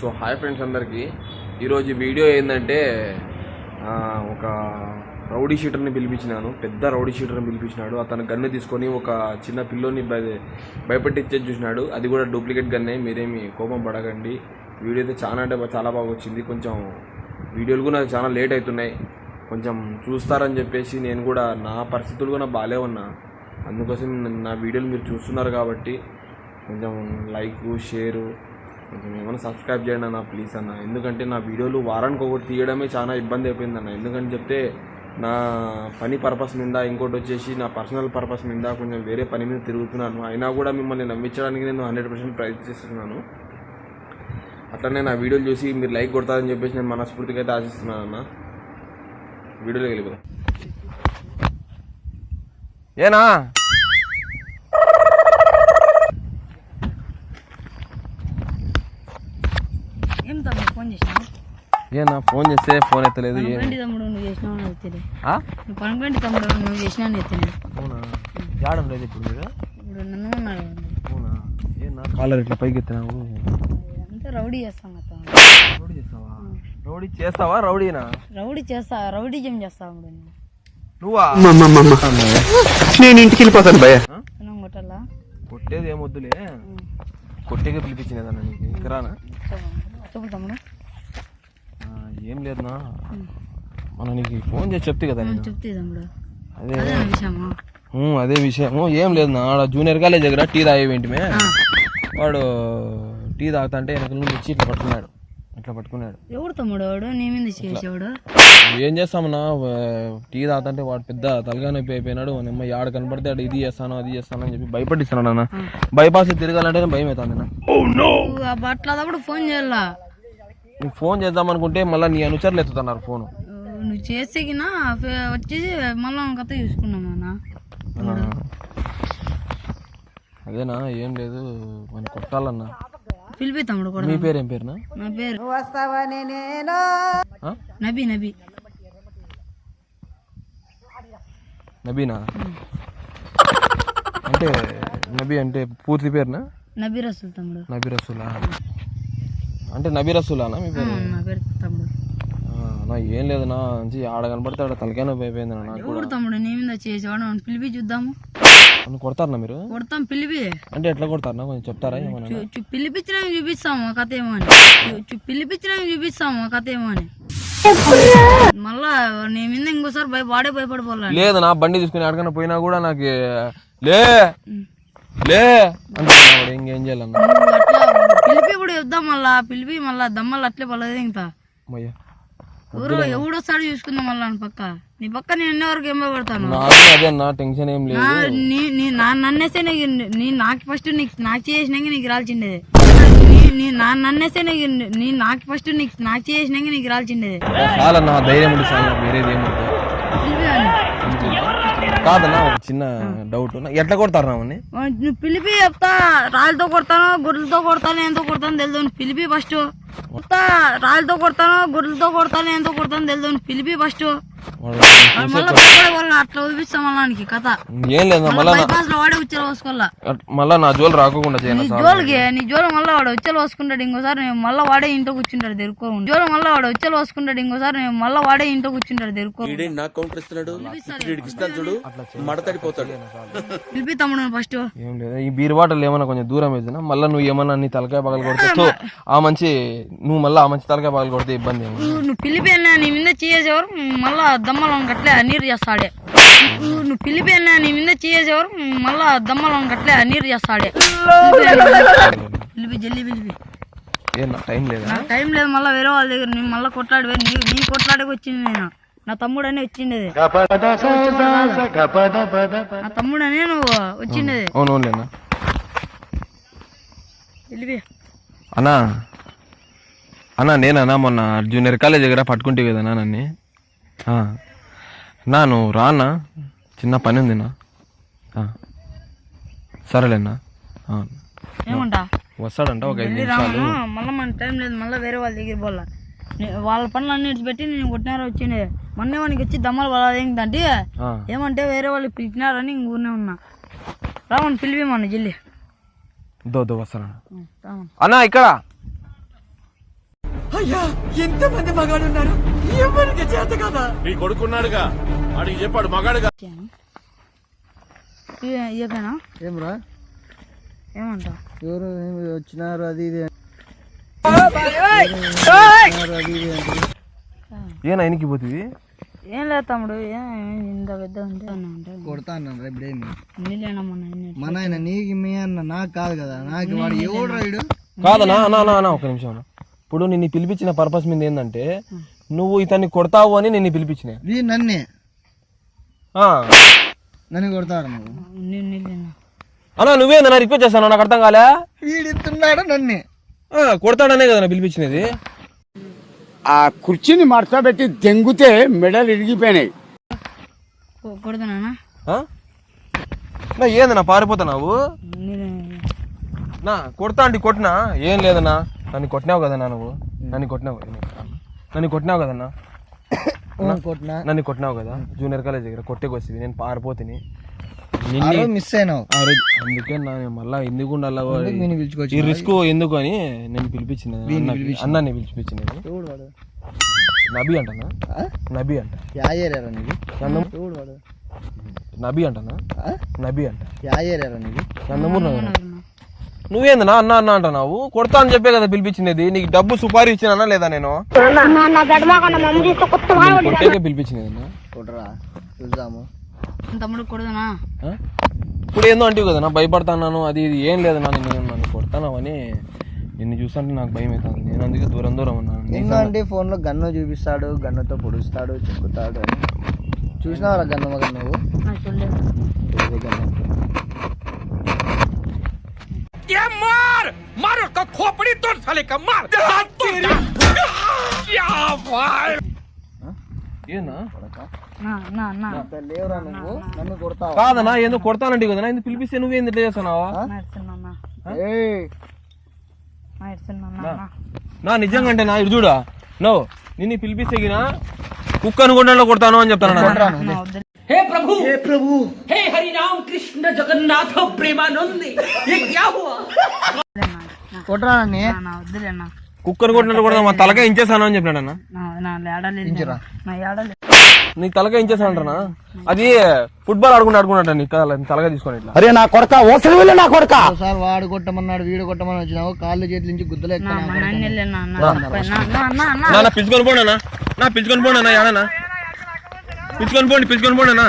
So hi friends అందరికీ. ఈరోజు video ఏంటంటే ఒక రౌడీ షీటర్ని పిలిపించినాను. పెద్ద రౌడీ షీటర్ని పిలిపించినాడు. అతను గన్ను తీసుకొని ఒక చిన్న పిల్లోని భయ భయపెట్టించేది చూసినాడు. అది కూడా డూప్లికేట్ గన్నే. మీరేమి కోపం పడకండి. వీడియో అయితే చాలా అంటే చాలా బాగా వచ్చింది. కొంచెం వీడియోలు కూడా చాలా లేట్ అవుతున్నాయి. కొంచెం చూస్తారని చెప్పేసి నేను కూడా నా పరిస్థితులు కూడా బాగాలే ఉన్నా. అందుకోసం నా వీడియోలు మీరు చూస్తున్నారు కాబట్టి కొంచెం లైక్ షేరు కొంచెం ఏమైనా సబ్స్క్రైబ్ చేయండి అన్న ప్లీజ్ అన్న. ఎందుకంటే నా వీడియోలు వారానికి ఒకటి తీయడమే చాలా ఇబ్బంది అయిపోయింది అన్న. ఎందుకంటే చెప్తే నా పని పర్పస్ మీద ఇంకోటి వచ్చేసి నా పర్సనల్ పర్పస్ మీద కొంచెం వేరే పని మీద తిరుగుతున్నాను. అయినా కూడా మిమ్మల్ని నమ్మించడానికి నేను హండ్రెడ్ పర్సెంట్ ప్రయత్నిస్తున్నాను. అట్లనే నా వీడియోలు చూసి మీరు లైక్ కొడతారని చెప్పేసి నేను మనస్ఫూర్తిగా అయితే ఆశిస్తున్నాను అన్న. వీడియోలోకి వెళ్ళిపోతాను ఏనా? ఏం తమ్ముడు ఫోన్ చేసినావు? ఏనా? ఫోన్ చేస్తే ఫోన్ ఎత్తలేదు ఏం? పనుకోండి తమ్ముడు నువ్వు చేసినావు? నువ్వు పనుకోండి తమ్ముడు నువ్వు చేసినావు నేను తెలియదు అవునా? లేదు ఇప్పుడు మీరు? ఇప్పుడు నన్ను ఉన్నాడు అవునా? ఏనా? కాలర్ ఇట్లా పైకి ఎత్తినావు? అంతా రౌడీ చేస్తాం కదా రౌడీ చేస్తావా? రౌడీ చేస్తావా? రౌడీనా? రౌడీ చేస్తా రౌడీ జం చేస్తా తమ్ముడు నేను. నువ్వా? నేను ఇంటికి వెళ్ళిపోతాను భయ కొట్టాలా? కొట్టేది ఏమొద్దులే కొట్టేగా పిలిపించినదన్న నీకు? ఇక్కరానా చెప్పు తమ్ముడు ఆ, ఏం లేదన్నా మన నీకు ఫోన్ చేసి చెప్తే కదా నేను. చెప్తే తమ్ముడు అదే. అదే విషయము? ఉమ్, అదే విషయము. ఏం లేదు నా. ఆడ జూనియర్ కాలేజ్ దగ్గర టీ తాగేవేంటిమే వాడు టీ తాగుతుంటే వెనకల నుంచి వచ్చి ఇట్లా పట్టుకున్నాడు. ఇట్లా పట్టుకున్నాడు. ఎవడు తమ్ముడు వాడు? నీ మీద చేసేవాడు ఏం చేస్తామన్నా టీ తాగుతుంటే వాడు పెద్ద తలగా నొప్పి అయిపోయినాడు. అమ్మ ఆడ కనపడితే ఆడ ఇది చేస్తాను అది చేస్తాను అని చెప్పి భయపడిస్తున్నాడు అన్న బైపాస్ తిరగాలంటే భయం అవుతుంది అదప్పుడు ఫోన్ చేయాలా? నువ్వు ఫోన్ చేద్దాం అనుకుంటే మళ్ళీ నీ అనుచరులు ఎత్తుతున్నారు ఫోన్. నువ్వు చేసేకినా వచ్చేసి మళ్ళీ కథ చూసుకున్నాం అన్న అదేనా? ఏం లేదు. మన కొట్టాలన్నా. పిలిపి తమ్ముడు కూడా మీ పేరు ఏం పేరునా? నా పేరు ఆ? నబీ నబీ. నబీనా? అంటే నబీ అంటే పూర్తి పేరునా? నబీ రసూల్ తమ్ముడు. నబీ రసూలా? అంటే నబీ రసూలానా మీ పేరు? నా పేరు తమ్ముడు. నా ఏం లేదు నా మంచి ఆడ కనపడితే ఆడ తలకాయ నొప్పి అయిపోయింది నా నాకు ఎవడు తమ్ముడు? నీ మీద చేసేవాడు అవును, పిలిపి చూద్దాము. నన్ను కొడతారనా మీరు? కొడతాం పిలిపి. అంటే ఎట్లా కొడతారనా? కొంచెం చెప్తారా ఏమన్నా? చూ- చూ- పిలిపించిన చూపిస్తాము ఆ కథ ఏమో అని. చూ- చూ- పిలిపించిన చూపిస్తాము ఆ కథ ఏమో అని. మళ్ళా నీ మీద ఇంకోసారి భయ వాడే భయపడిపోలే లేదు నా బండి తీసుకుని ఎక్కడికైనా పోయినా కూడా నాకు లే! లే! అంటే ఇంకేం చేయాలన్నా. అట్లా పిలిపి కూడా చెప్దాం మళ్ళా పిలిపి మళ్ళా దమ్మలు అట్లే పడలేదు ఇంకా. ఎవరు ఎవడొస్తాడు చూసుకుందాం మళ్ళా పక్క. నీ పక్క నేను ఎన్ని వరకు ఏం భయపడతాను నాకు అదే అన్న టెన్షన్ ఏం లేదు. నా- నీ నీ నా నన్నేసే నీకు నీ నాకు ఫస్ట్ నీకు నాకు చేసినాక నీకు రాల్చిండేది. నీ నీ నా నన్నేసే నీకు నీ నాకు ఫస్ట్ నీకు నాకు చేసినాక నీకు రాల్చిండేది. చాలా నా ధైర్యం ఉండి చాలా వేరేది ఏముంది. కాదన్నా ఒక చిన్న డౌట్ ఎట్లా కొడతారు నావని పిలిపి చెప్తా. రాళ్ళతో కొడతాను గొర్రెలతో కొడతాను ఎంతో కొడతాను తెలుదు పిలిపి ఫస్ట్ రాళ్ళతో కొడతాను గొర్రెలతో కొడతాను ఎంతో కొడతాను తెలుదు పిలిపి ఫస్ట్ ఏం లేదు మళ్ళా నా- మళ్ళా నా జోలు రాకోకుండా చేయను నీ జోలికి నీ జోలు మళ్ళీ వాడు ఉచ్చలు పోసుకుంటాడు ఇంకోసారి నేను మళ్ళీ వాడే ఇంట్లో కూర్చుంటాడు తెరుకో జోలు మళ్ళీ వాడు ఉచ్చలు పోసుకుంటాడు ఇంకోసారి నేను మళ్ళీ వాడే ఇంట్లో కూర్చుంటాడు తెరుకో నాకు కౌంటర్ ఇస్తున్నాడు? వీడికి ఇస్తాను చూడు మడతడిపోతాడు పిలిపి తమ్ముడు ఫస్ట్ ఏం లేదు. ఈ బీర్ బాటలు ఏమన్నా కొంచెం దూరం వేసినా మళ్ళీ నువ్వు ఏమన్నా నీ తలకాయ పగలు కొడితే ఆ మంచి నువ్వు మళ్ళీ ఆ మంచి తలకాయ పగలు కొడితే ఇబ్బంది ఏమి నువ్వు నువ్వు పిలిపేనా నీ మీద చేసేవారు మళ్ళా దమ్మలం గట్లే నీరు చేస్తాడే. నువ్వు పిలిపేనా నీ మీద చేసేవారు మళ్ళా దమ్మలం గట్లే నీరు చేస్తాడే. పిలిపి జల్లి పిలిపి. టైం లేదా? నాకు టైం లేదు మళ్ళీ వేరే వాళ్ళ దగ్గర నేను మళ్ళీ కొట్లాడి నీ నీ కొట్లాడకి వచ్చింది నేను. నా తమ్ముడనే వచ్చిండేది. నా తమ్ముడనే నువ్వు వచ్చిండేది. అవును అవునులేనా పిలిపి. అన్నా అన్నా నేనన్నా మొన్న జూనియర్ కాలేజ్ దగ్గర పట్టుకుంటే కదన్నా నన్ను. నా నువ్వు రానా? చిన్న పని ఉంది నా ఆ. సరేలేనా. ఏమంటా? వస్తాడంట ఒక ఐదు నిమిషాలు. మళ్ళీ మన టైం లేదు మళ్ళీ వేరే వాళ్ళ దగ్గర పోలా వాళ్ళ పనులు అన్ని పెట్టి నేను కొట్టినారు వచ్చిండే? మొన్నే వానికి వచ్చి దమ్మలు ఆ. ఏమంటే వేరే వాళ్ళు పిలిచినారని ఇంక ఊరినే ఉన్నా. రామని పిలిపిమన్నా జల్లి దో దో వస్తాను అన్నా. ఇక్కడ. నీ కొడుకున్నాడుగా. వాడికి చెప్పాడు మగాడుగా. ఇయ్యకనా ఏమ్రా? ఏమంటా ఎవరు వచ్చినారు అది ఇది ఏనా ఆయనకి పోతుంది ఏం లేదు తమ్ముడు ఏం ఇంత పెద్ద ఉంటే. అంటే కొడతా అన్నాను రేపు ఇప్పుడేమి నీళ్ళేనా మొన్న ఎన్ని మన ఆయన నీకు మీ అన్న నాకు కాదు కదా. నాకు వాడు ఎవడు రాయుడు కాదనా అన్నా అన్నా ఒక నిమిషం. ఇప్పుడు నిన్ను పిలిపించిన పర్పస్ మీద ఏంటంటే నువ్వు ఇతన్ని కొడతావు అని నిన్ను పిలిపించిన. వీ నన్నే? ఆ. నన్ను కొడతాడు నువ్వు? అన్నా నువ్వేందన్నా రిక్వెస్ట్ చేస్తాను నాకు అర్థం కాలే. వీడిస్తున్నాడు నన్నే. ఆ, కొడతాడనే కదా పిలిపించినది. ఆ కుర్చీని మడతబెట్టి దెంగుతే మెడలు ఇరిగిపోయినాయి. కొడుతున్నానా ఆ? నా ఏందన్నా పారిపోతున్నావు నా కొడతా అంటే కొట్టినా? ఏం లేదన్నా. నన్ను కొట్టినావు కదన్నా నువ్వు? నన్ను కొట్టినావు కదా నన్ను కొట్టినావు కదన్నా? కొట్టినా? నన్ను కొట్టినావు కదా? జూనియర్ కాలేజ్ దగ్గర కొట్టేకొచ్చింది నేను పారిపోతిని ఆ నిన్ను రోజు మిస్ అయినావు. ఆ రోజు అందుకే నా మళ్ళా ఎందుకు ఉండాలా ఈ రిస్క్ ఎందుకు అని నేను పిలిపించినది అన్నకి. అన్నాన్ని వాడు? నబీ అంటనా? ఆ? నబీ అంట. యా ఏరియారా నీది? నన్ను ఎవడు వాడు? నబీ అంటనా? ఆ? నబీ అంట. యా ఏరియారా నీది? నందమూరు నగరం. నువ్వేందనా అన్న అన్న అంటున్నావు? కొడతా అని చెప్పే కదా పిలిపించినది నీకు డబ్బు సుపారీ ఇచ్చినా లేదా నేను? కొట్టేకే పిలిపించినది అన్న. కొట్టరా చూద్దాము. తమ్ముడు కొడుదనా? ఆ? ఇప్పుడు ఏందో అంటే కదా నా భయపడతాను అది ఇది ఏం లేదు నా నేను నన్ను కొడతాను అని నిన్ను చూస్తుంటే నాకు భయం అవుతుంది. నేను అందుకే దూరం దూరం ఉన్నాను నీ ఎందుకంటే ఫోన్లో గన్ను చూపిస్తాడు గన్నుతో పొడుస్తాడు చెక్కుతాడు. అని చూసినావరా గన్ను నువ్వు నాకు చూడలేదు ఏది గన్ను? ఏనా నా నా నా అంత లేవురా నువ్వు నన్ను కొడతావా కాదనా ఏందో కొడతానంటే కదా ఎందుకు పిలిపిస్తే నువ్వేంది ఇట్లా చేస్తున్నావా నడుస్తున్నా ఏయ్ నడుస్తున్నా నా నిజంగా అంటే నా ఇటు చూడా నో నిన్ను పిలిపిస్తే గిన కుక్క అనుకుంటా కొడతాను అని చెప్తాను నా వద్దు हे प्रभु हे प्रभु हे हरि राम कृष्ण जगन्नाथ प्रेमानंद ये क्या हुआ కొట్టరా కుక్కను కొట్టినట్టు కొడతాను మా తలకాయ ఇంచేసాను అని చెప్పినాడు అన్న. నా నా ఏడలేదు నా ఏడలేదు నీకు తలకాయ ఇంచేసాను అంటారా అది ఫుట్బాల్ ఆడుకుంటూ ఆడుకున్నట్టు నీ తల- తలకాయ తీసుకొని అరే నా కొడక వెళ్ళి నా కొడక. ఒకసారి వాడు కొట్టమన్నాడు వీడు కొట్టమని వచ్చినావు. కాళ్ళు చేతుల నుంచి గుద్దలు నా ఎక్కువ మా నాన్న వెళ్ళే నా నా నా నా నా నా నా పిలుచుకొని పోండి అన్న నా పిలుచుకొని పోండి అన్న పిలుచుకొని పోండి పిలుచుకొని పోండి అన్న.